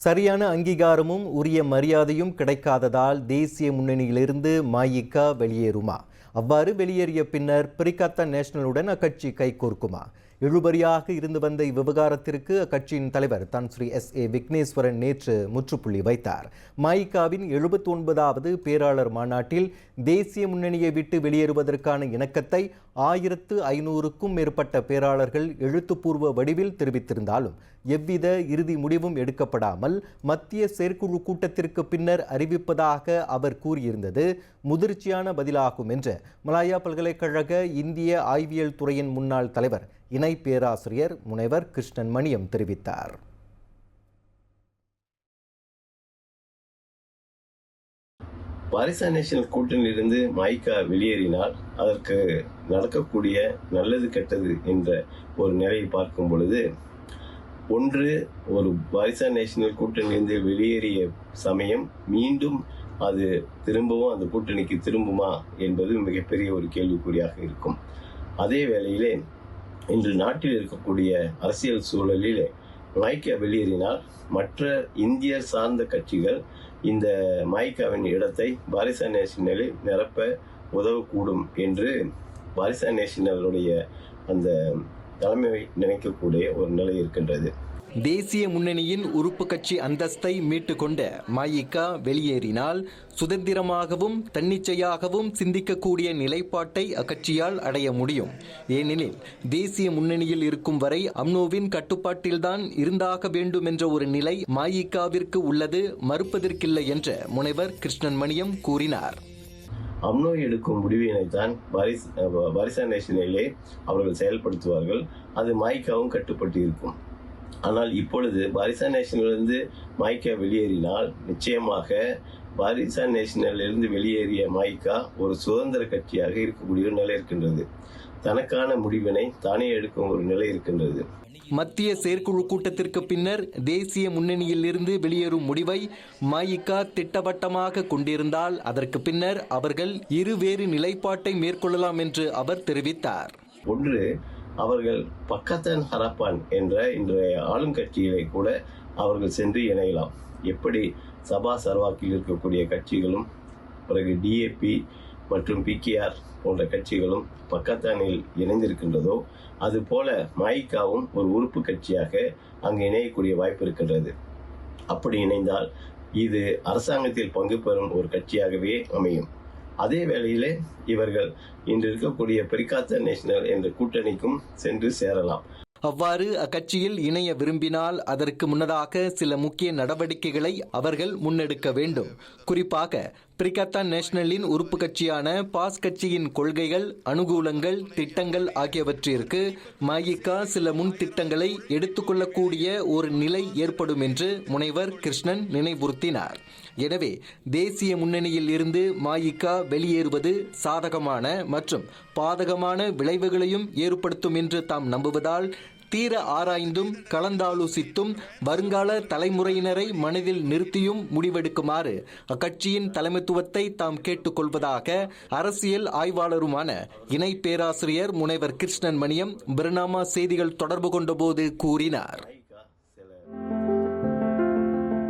சரியான அங்கீகாரமும் உரிய மரியாதையும் கிடைக்காததால் தேசிய முன்னணியிலிருந்து மாயிகா வெளியேறுமா? அவ்வாறு வெளியேறிய பின்னர் பிரிகாத்தா நேஷனலுடன் அக்கட்சி கைகோர்க்குமா இழுபறியாக இருந்து வந்த இவ்விவகாரத்திற்கு அக்கட்சியின் தலைவர் தான் ஸ்ரீ எஸ் ஏ விக்னேஸ்வரன் நேற்று முற்றுப்புள்ளி வைத்தார். மாயிகாவின் எழுபத்தி ஒன்பதாவது பேராளர் மாநாட்டில் தேசிய முன்னணியை விட்டு வெளியேறுவதற்கான இணக்கத்தை ஆயிரத்து ஐநூறுக்கும் மேற்பட்ட பேராளர்கள் எழுத்துப்பூர்வ வடிவில் தெரிவித்திருந்தாலும் எவ்வித இறுதி முடிவும் எடுக்கப்படாமல் மத்திய செயற்குழு கூட்டத்திற்கு பின்னர் அறிவிப்பதாக அவர் கூறியிருந்தது. முதிர்ச்சியான பதிலாகும் என்று மலாயா பல்கலைக்கழக இந்திய ஆய்வியல் துறையின் முன்னாள் தலைவர் இணை பேராசிரியர் முனைவர் கிருஷ்ணன் மணியம் தெரிவித்தார். பாரிசா நேஷனல் கூட்டணியிலிருந்து மைக்கா வெளியேறினால் அதற்கு நடக்கக்கூடிய நல்லது கெட்டது என்ற ஒரு நிலையை பார்க்கும் பொழுது ஒன்று ஒரு பாரிசா நேஷனல் கூட்டணியிலிருந்து வெளியேறிய சமயம் மீண்டும் அது திரும்பவும் அந்த கூட்டணிக்கு திரும்புமா என்பது மிகப்பெரிய ஒரு கேள்விக்குறியாக இருக்கும். அதே வேளையிலே இன்று நாட்டில் இருக்கக்கூடிய அரசியல் சூழலில் மாய்கா வெளியேறினால் மற்ற இந்திய சார்ந்த கட்சிகள் இந்த மைக்காவின் இடத்தை பாரிசா நேஷனலில் நிரப்ப உதவக்கூடும் என்று பாரிசா நேஷனலுடைய அந்த தலைமை நினைக்கக்கூடிய ஒரு நிலை இருக்கின்றது. தேசிய முன்னணியின் உறுப்பு கட்சி அந்தஸ்தை மீட்டுக்கொண்ட மாயிகா வெளியேறினால் சுதந்திரமாகவும் தன்னிச்சையாகவும் சிந்திக்கக்கூடிய நிலைப்பாட்டை அக்கட்சியால் அடைய முடியும். ஏனெனில் தேசிய முன்னணியில் இருக்கும் வரை அம்னோவின் கட்டுப்பாட்டில்தான் இருந்தாக வேண்டும் என்ற ஒரு நிலை மாயிகாவிற்கு உள்ளது மறுப்பதற்கில்லை என்ற முனைவர் கிருஷ்ணன் மணியம் கூறினார். அம்னோ எடுக்கும் முடிவினைத்தான் பாரிஸ் பாரிசா நேஷனிலே அவர்கள் செயல்படுத்துவார்கள். அது மாய்க்காவும் கட்டுப்பட்டு இருக்கும் ஆனால் இப்பொழுது பாரிசா நேஷனிலிருந்து மாய்க்கா வெளியேறினால் நிச்சயமாக பாரிசா நேஷனலிருந்து வெளியேறிய மாய்க்கா ஒரு சுதந்திர கட்சியாக இருக்கக்கூடிய ஒரு நிலை இருக்கின்றது. தனக்கான முடிவினை தானே எடுக்கும் ஒரு நிலை இருக்கின்றது. மத்திய செயற்குழு கூட்டத்திற்கு பின்னர் தேசிய முன்னணியில் இருந்து வெளியேறும் முடிவை மாயிகா திட்டவட்டமாக கொண்டிருந்தால் அதற்கு பின்னர் அவர்கள் இருவேறு நிலைப்பாட்டை மேற்கொள்ளலாம் என்று அவர் தெரிவித்தார். ஒன்று அவர்கள் பக்கத்தன் ஹரப்பான் என்ற இன்றைய ஆளுங்கட்சியிலே கூட அவர்கள் சென்று இணையலாம். எப்படி சபா சர்வாக்கில் இருக்கக்கூடிய கட்சிகளும் பிறகு டிஏபி மற்றும் பிகேஆர் போன்ற கட்சிகளும் பக்கத்தானில் இணைந்திருக்கின்றதோ அதுபோல மாயிகாவும் ஒரு உறுப்பு கட்சியாக அங்கு இணையக்கூடிய வாய்ப்பு இருக்கின்றது. அப்படி இணைந்தால் இது அரசாங்கத்தில் பங்கு பெறும் ஒரு கட்சியாகவே அமையும். அதே வேளையிலே இவர்கள் இன்று இருக்கக்கூடிய பெரிகாத்த நேஷனல் என்ற கூட்டணிக்கும் சென்று சேரலாம். அவ்வாறு அக்கட்சியில் இணைய விரும்பினால் அதற்கு முன்னதாக சில முக்கிய நடவடிக்கைகளை அவர்கள் முன்னெடுக்க வேண்டும். குறிப்பாக பிரிகத்தா நேஷனலின் உறுப்பு கட்சியான பாஸ் கட்சியின் கொள்கைகள் அனுகூலங்கள் திட்டங்கள் ஆகியவற்றிற்கு மாயிகா சில முன் திட்டங்களை எடுத்துக்கொள்ளக்கூடிய ஒரு நிலை ஏற்படும் என்று முனைவர் கிருஷ்ணன் நினைவுறுத்தினார். எனவே தேசிய முன்னணியில் இருந்து மாயிகா வெளியேறுவது சாதகமான மற்றும் பாதகமான விளைவுகளையும் ஏற்படுத்தும் என்று தாம் நம்புவதால் தீர ஆராய்ந்தும் கலந்தாலோசித்தும் வருங்கால தலைமுறையினரை மனதில் நிறுத்தியும் முடிவெடுக்குமாறு அக்கட்சியின் தலைமைத்துவத்தை தாம் கேட்டுக்கொள்வதாக அரசியல் ஆய்வாளருமான இணை பேராசிரியர் முனைவர் கிருஷ்ணன் மணியம் பிரணாமா செய்திகள் தொடர்பு கொண்டபோது கூறினார்.